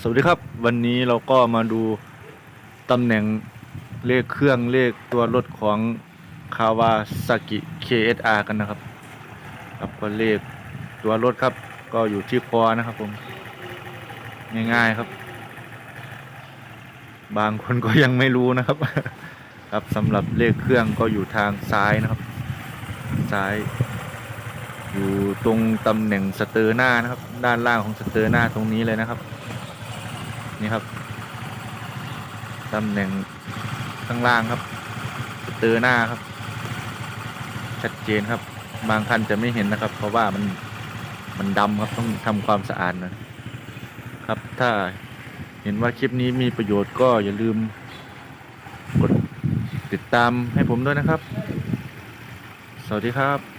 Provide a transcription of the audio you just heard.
สวัสดีครับ วันนี้เราก็มาดูตำแหน่งเลขเครื่องเลขตัวรถของคาวาซากิ KSR กันนะครับครับก็เลขตัวรถครับ ก็อยู่ที่คอนะครับผม ง่ายๆครับ บางคนก็ยังไม่รู้นะครับ ครับสำหรับเลขเครื่องก็อยู่ทางซ้ายนะครับ ซ้าย อยู่ตรงตำแหน่งสเตอร์หน้านะครับ ด้านล่างของสเตอร์หน้าตรงนี้เลยนะครับ นี่ครับตำแหน่งข้างล่างครับเตอร์หน้าครับ ชัดเจนครับ บางคันจะไม่เห็นนะครับ เพราะว่ามันมันดำครับต้องทำความสะอาดนะครับ ถ้าเห็นว่าคลิปนี้มีประโยชน์ก็อย่าลืมกดติดตามให้ผมด้วยนะครับ สวัสดีครับ